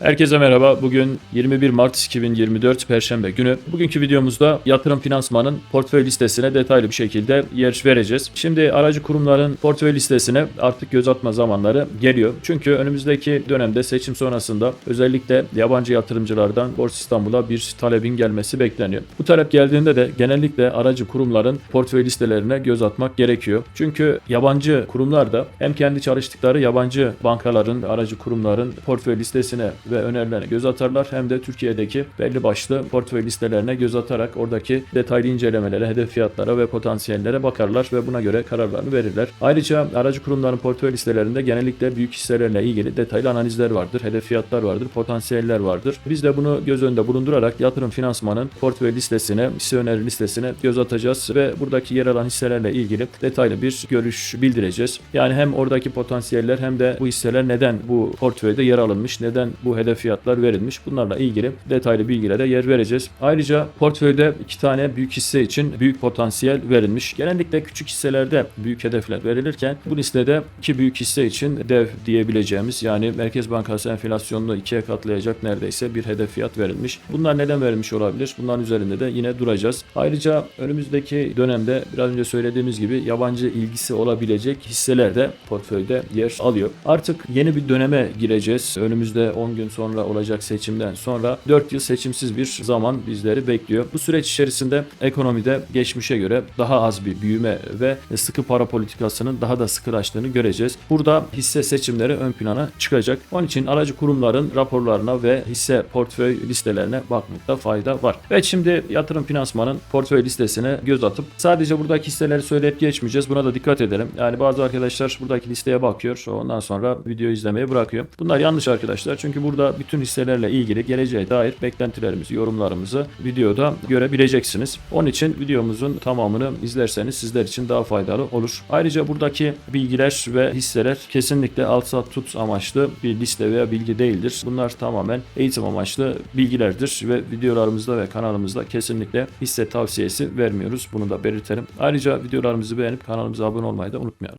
Herkese merhaba. Bugün 21 Mart 2024 Perşembe günü. Bugünkü videomuzda yatırım finansmanın portföy listesine detaylı bir şekilde yer vereceğiz. Şimdi aracı kurumların portföy listesine artık göz atma zamanları geliyor. Çünkü önümüzdeki dönemde seçim sonrasında özellikle yabancı yatırımcılardan Borsa İstanbul'a bir talebin gelmesi bekleniyor. Bu talep geldiğinde de genellikle aracı kurumların portföy listelerine göz atmak gerekiyor. Çünkü yabancı kurumlar da hem kendi çalıştıkları yabancı bankaların, aracı kurumların portföy listesine ve önerilerine göz atarlar hem de Türkiye'deki belli başlı portföy listelerine göz atarak oradaki detaylı incelemelere, hedef fiyatlara ve potansiyellere bakarlar ve buna göre kararlarını verirler. Ayrıca aracı kurumların portföy listelerinde genellikle büyük hisselerle ilgili detaylı analizler vardır, hedef fiyatlar vardır, potansiyeller vardır. Biz de bunu göz önünde bulundurarak yatırım finansmanın portföy listesine, hisse öneri listesine göz atacağız ve buradaki yer alan hisselerle ilgili detaylı bir görüş bildireceğiz. Yani hem oradaki potansiyeller hem de bu hisseler neden bu portföyde yer alınmış, neden bu hedef fiyatlar verilmiş bunlarla ilgili detaylı bilgilere yer vereceğiz. Ayrıca portföyde iki tane büyük hisse için büyük potansiyel verilmiş. Genellikle küçük hisselerde büyük hedefler verilirken bu listede iki büyük hisse için dev diyebileceğimiz yani Merkez Bankası enflasyonunu ikiye katlayacak neredeyse bir hedef fiyat verilmiş. Bunlar neden verilmiş olabilir? Bunların üzerinde de yine duracağız. Ayrıca önümüzdeki dönemde biraz önce söylediğimiz gibi yabancı ilgisi olabilecek hisseler de portföyde yer alıyor. Artık yeni bir döneme gireceğiz. Önümüzde 10 gün sonra olacak seçimden sonra 4 yıl seçimsiz bir zaman bizleri bekliyor. Bu süreç içerisinde ekonomide geçmişe göre daha az bir büyüme ve sıkı para politikasının daha da sıkılaştığını göreceğiz. Burada hisse seçimleri ön plana çıkacak. Onun için aracı kurumların raporlarına ve hisse portföy listelerine bakmakta fayda var. Evet şimdi yatırım finansmanın portföy listesine göz atıp sadece buradaki hisseleri söyleyip geçmeyeceğiz. Buna da dikkat edelim. Yani bazı arkadaşlar buradaki listeye bakıyor. Ondan sonra video izlemeyi bırakıyor. Bunlar yanlış arkadaşlar. Çünkü burada bütün hisselerle ilgili geleceğe dair beklentilerimizi, yorumlarımızı videoda görebileceksiniz. Onun için videomuzun tamamını izlerseniz sizler için daha faydalı olur. Ayrıca buradaki bilgiler ve hisseler kesinlikle alt sat tut amaçlı bir liste veya bilgi değildir. Bunlar tamamen eğitim amaçlı bilgilerdir ve videolarımızda ve kanalımızda kesinlikle hisse tavsiyesi vermiyoruz. Bunu da belirtelim. Ayrıca videolarımızı beğenip kanalımıza abone olmayı da unutmayalım.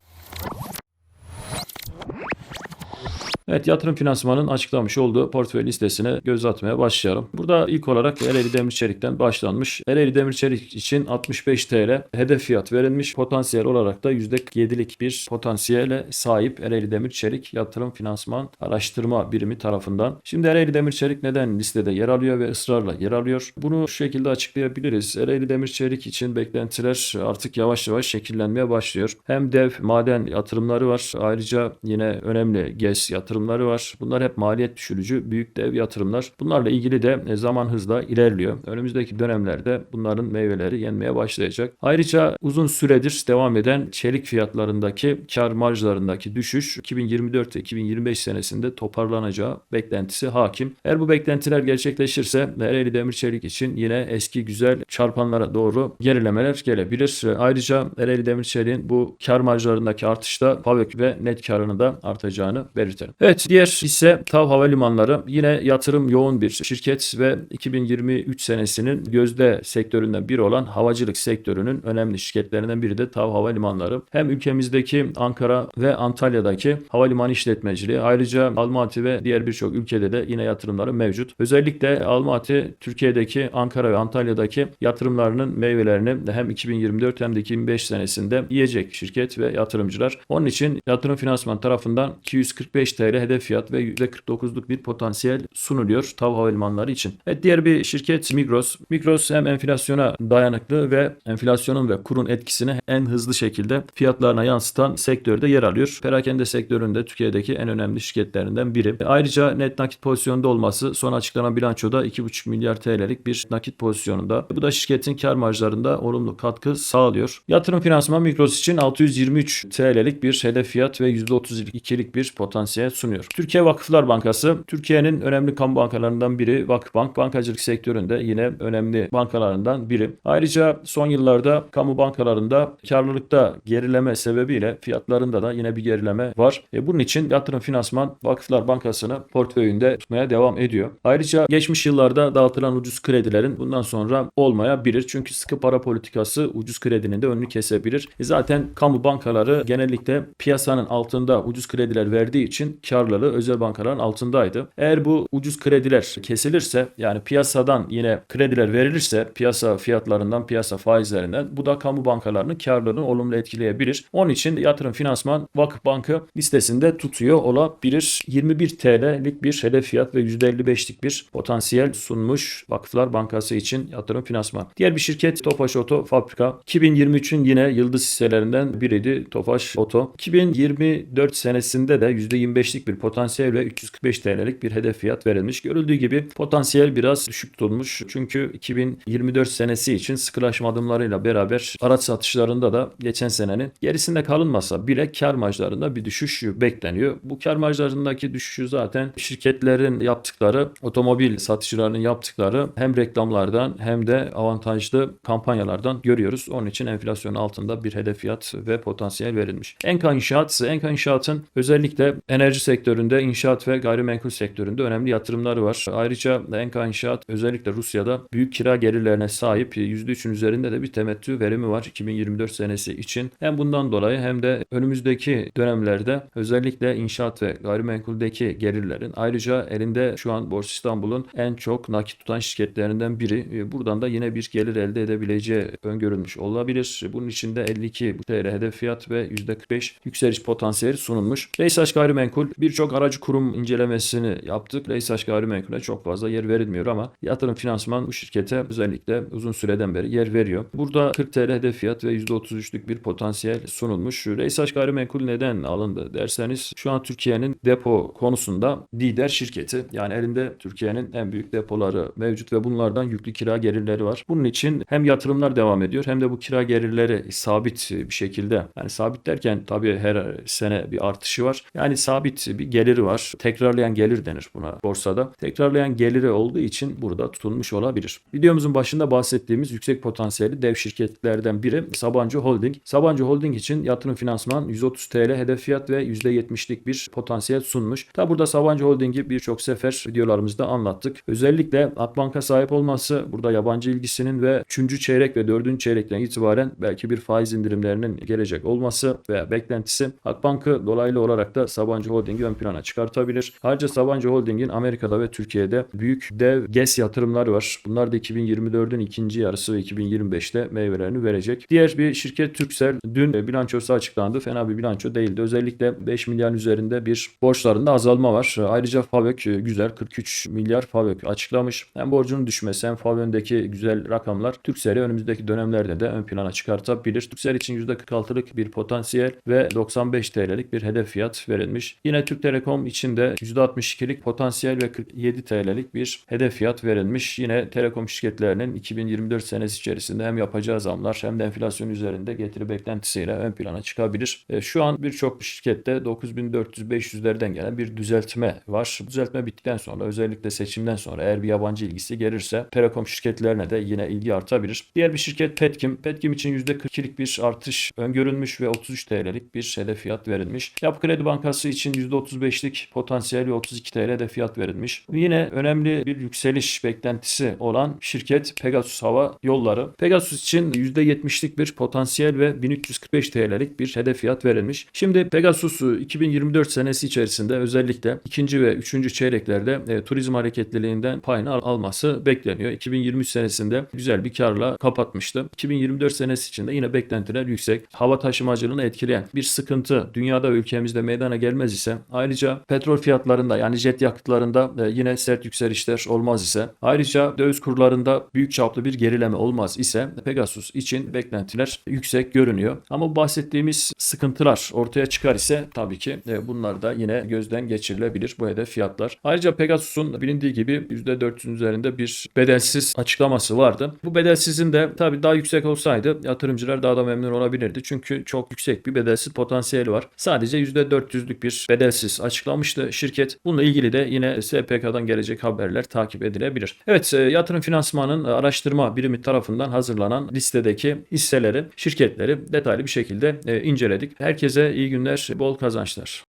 Evet yatırım finansmanın açıklamış olduğu portföy listesine göz atmaya başlayalım. Burada ilk olarak Ereğli Demir Çelik'ten başlanmış. Ereğli Demir Çelik için 65 TL hedef fiyat verilmiş. Potansiyel olarak da %7'lik bir potansiyele sahip Ereğli Demir Çelik yatırım finansman araştırma birimi tarafından. Şimdi Ereğli Demir Çelik neden listede yer alıyor ve ısrarla yer alıyor? Bunu şu şekilde açıklayabiliriz. Ereğli Demir Çelik için beklentiler artık yavaş yavaş şekillenmeye başlıyor. Hem dev maden yatırımları var. Ayrıca yine önemli GES yatırımları var. Bunlar hep maliyet düşürücü büyük dev yatırımlar. Bunlarla ilgili de e, zaman hızla ilerliyor. Önümüzdeki dönemlerde bunların meyveleri yenmeye başlayacak. Ayrıca uzun süredir devam eden çelik fiyatlarındaki kar marjlarındaki düşüş 2024 ve 2025 senesinde toparlanacağı beklentisi hakim. Eğer bu beklentiler gerçekleşirse Ereğli Demir Çelik için yine eski güzel çarpanlara doğru gerilemeler gelebilir. Ayrıca Ereğli Demir Çelik'in bu kar marjlarındaki artışta PAVÖK ve net karını da artacağını belirtelim. Evet diğer hisse TAV Havalimanları yine yatırım yoğun bir şirket ve 2023 senesinin gözde sektöründen biri olan havacılık sektörünün önemli şirketlerinden biri de TAV Havalimanları. Hem ülkemizdeki Ankara ve Antalya'daki havalimanı işletmeciliği ayrıca Almaty ve diğer birçok ülkede de yine yatırımları mevcut. Özellikle Almaty Türkiye'deki Ankara ve Antalya'daki yatırımlarının meyvelerini hem 2024 hem de 2025 senesinde yiyecek şirket ve yatırımcılar. Onun için yatırım finansman tarafından 245 TL hedef fiyat ve %49'luk bir potansiyel sunuluyor TAV Havalimanları için. Evet diğer bir şirket Migros. Migros hem enflasyona dayanıklı ve enflasyonun ve kurun etkisini en hızlı şekilde fiyatlarına yansıtan sektörde yer alıyor. Perakende sektöründe Türkiye'deki en önemli şirketlerinden biri. Ayrıca net nakit pozisyonda olması son açıklanan bilançoda 2,5 milyar TL'lik bir nakit pozisyonunda. Bu da şirketin kar marjlarında olumlu katkı sağlıyor. Yatırım finansman Migros için 623 TL'lik bir hedef fiyat ve %32'lik bir potansiyel sunuyor. Türkiye Vakıflar Bankası Türkiye'nin önemli kamu bankalarından biri Vakıfbank. Bankacılık sektöründe yine önemli bankalarından biri. Ayrıca son yıllarda kamu bankalarında karlılıkta gerileme sebebiyle fiyatlarında da yine bir gerileme var. E bunun için yatırım finansman Vakıflar Bankası'nı portföyünde tutmaya devam ediyor. Ayrıca geçmiş yıllarda dağıtılan ucuz kredilerin bundan sonra olmayabilir. Çünkü sıkı para politikası ucuz kredinin de önünü kesebilir. E zaten kamu bankaları genellikle piyasanın altında ucuz krediler verdiği için karlılığı özel bankaların altındaydı. Eğer bu ucuz krediler kesilirse yani piyasadan yine krediler verilirse piyasa fiyatlarından piyasa faizlerinden bu da kamu bankalarının karlılığını olumlu etkileyebilir. Onun için yatırım finansman Vakıf Bankı listesinde tutuyor olabilir. 21 TL'lik bir hedef fiyat ve %55'lik bir potansiyel sunmuş Vakıflar Bankası için yatırım finansman. Diğer bir şirket Tofaş Oto Fabrika. 2023'ün yine yıldız hisselerinden biriydi Tofaş Oto. 2024 senesinde de %25'lik bir potansiyel ve 345 TL'lik bir hedef fiyat verilmiş. Görüldüğü gibi potansiyel biraz düşük tutulmuş. Çünkü 2024 senesi için sıkılaşma adımlarıyla beraber araç satışlarında da geçen senenin gerisinde kalınmasa bile kar marjlarında bir düşüş bekleniyor. Bu kar marjlarındaki düşüşü zaten şirketlerin yaptıkları, otomobil satıcılarının yaptıkları hem reklamlardan hem de avantajlı kampanyalardan görüyoruz. Onun için enflasyon altında bir hedef fiyat ve potansiyel verilmiş. Enka İnşaat Enka İnşaat'ın özellikle enerji sektöründe, inşaat ve gayrimenkul sektöründe önemli yatırımları var. Ayrıca Enka İnşaat özellikle Rusya'da büyük kira gelirlerine sahip %3'ün üzerinde de bir temettü verimi var 2024 senesi için. Hem bundan dolayı hem de önümüzdeki dönemlerde özellikle inşaat ve gayrimenkuldeki gelirlerin ayrıca elinde şu an Borsa İstanbul'un en çok nakit tutan şirketlerinden biri. E, Buradan da yine bir gelir elde edebileceği öngörülmüş olabilir. Bunun için de 52 TL hedef fiyat ve %45 yükseliş potansiyeli sunulmuş. Reysaş Gayrimenkul birçok aracı kurum incelemesini yaptık. Reysaş Gayrimenkul'e çok fazla yer verilmiyor ama yatırım finansman bu şirkete özellikle uzun süreden beri yer veriyor. Burada 40 TL hedef fiyat ve %33'lük bir potansiyel sunulmuş. Reysaş Gayrimenkul neden alındı derseniz şu an Türkiye'nin depo konusunda lider şirketi. Yani elinde Türkiye'nin en büyük depoları mevcut ve bunlardan yüklü kira gelirleri var. Bunun için hem yatırımlar devam ediyor hem de bu kira gelirleri sabit bir şekilde yani sabit derken tabii her sene bir artışı var. Yani sabit bir geliri var. Tekrarlayan gelir denir buna borsada. Tekrarlayan geliri olduğu için burada tutulmuş olabilir. Videomuzun başında bahsettiğimiz yüksek potansiyeli dev şirketlerden biri Sabancı Holding. Sabancı Holding için yatırım finansman 130 TL hedef fiyat ve %70'lik bir potansiyel sunmuş. Tabi burada Sabancı Holding'i birçok sefer videolarımızda anlattık. Özellikle Akbank'a sahip olması burada yabancı ilgisinin ve 3. çeyrek ve 4. çeyrekten itibaren belki bir faiz indirimlerinin gelecek olması veya beklentisi Akbank'ı dolaylı olarak da Sabancı Holding'i ön plana çıkartabilir. Ayrıca Sabancı Holding'in Amerika'da ve Türkiye'de büyük dev GES yatırımları var. Bunlar da 2024'ün ikinci yarısı ve 2025'te meyvelerini verecek. Diğer bir şirket Türksel dün bilançosu açıklandı. Fena bir bilanço değildi. Özellikle 5 milyar üzerinde bir borçlarında azalma var. Ayrıca FAVÖK güzel 43 milyar FAVÖK açıklamış. Hem borcunun düşmesi hem FAVÖK'deki güzel rakamlar Türksel'i önümüzdeki dönemlerde de ön plana çıkartabilir. Türksel için %46'lık bir potansiyel ve 95 TL'lik bir hedef fiyat verilmiş. Yine Türk Telekom için de %62'lik potansiyel ve 47 TL'lik bir hedef fiyat verilmiş. Yine telekom şirketlerinin 2024 senesi içerisinde hem yapacağı zamlar hem de enflasyon üzerinde getiri beklentisiyle ön plana çıkabilir. E, Şu an birçok şirkette 9400-500'lerden gelen bir düzeltme var. Düzeltme bittikten sonra özellikle seçimden sonra eğer bir yabancı ilgisi gelirse telekom şirketlerine de yine ilgi artabilir. Diğer bir şirket Petkim. Petkim için %42'lik bir artış öngörülmüş ve 33 TL'lik bir hedef fiyat verilmiş. Yapı Kredi Bankası için %35'lik potansiyel ve 32 TL de fiyat verilmiş. Yine önemli bir yükseliş beklentisi olan şirket Pegasus Hava Yolları. Pegasus için %70'lik bir potansiyel ve 1345 TL'lik bir hedef fiyat verilmiş. Şimdi Pegasus 2024 senesi içerisinde özellikle ikinci ve üçüncü çeyreklerde e, turizm hareketliliğinden payını al- alması bekleniyor. 2023 senesinde güzel bir karla kapatmıştı. 2024 senesi için de yine beklentiler yüksek. Hava taşımacılığını etkileyen bir sıkıntı dünyada ve ülkemizde meydana gelmez ise ayrıca petrol fiyatlarında yani jet yakıtlarında e, yine sert yükselişler olmaz ise ayrıca döviz kurlarında büyük çaplı bir gerileme olmaz ise Pegasus için beklentiler yüksek görünüyor. Ama bahsettiğimiz sıkıntılar ortaya çıkar ise tabii ki e, bunlar da yine gözden geçirilebilir bu hedef fiyatlar. Ayrıca Pegasus'un bilindiği gibi %400'ün üzerinde bir bedelsiz açıklaması vardı. Bu bedelsizin de tabii daha yüksek olsaydı yatırımcılar daha da memnun olabilirdi. Çünkü çok yüksek bir bedelsiz potansiyeli var. Sadece %400'lük bir bedelsiz açıklamıştı şirket. Bununla ilgili de yine SPK'dan gelecek haberler takip edilebilir. Evet e, yatırım finansmanın araştırma birimi tarafından hazırlanan listedeki hisseleri, şirketleri detaylı bir şekilde e, inceledik. Herkese iyi günler, bol kazançlar.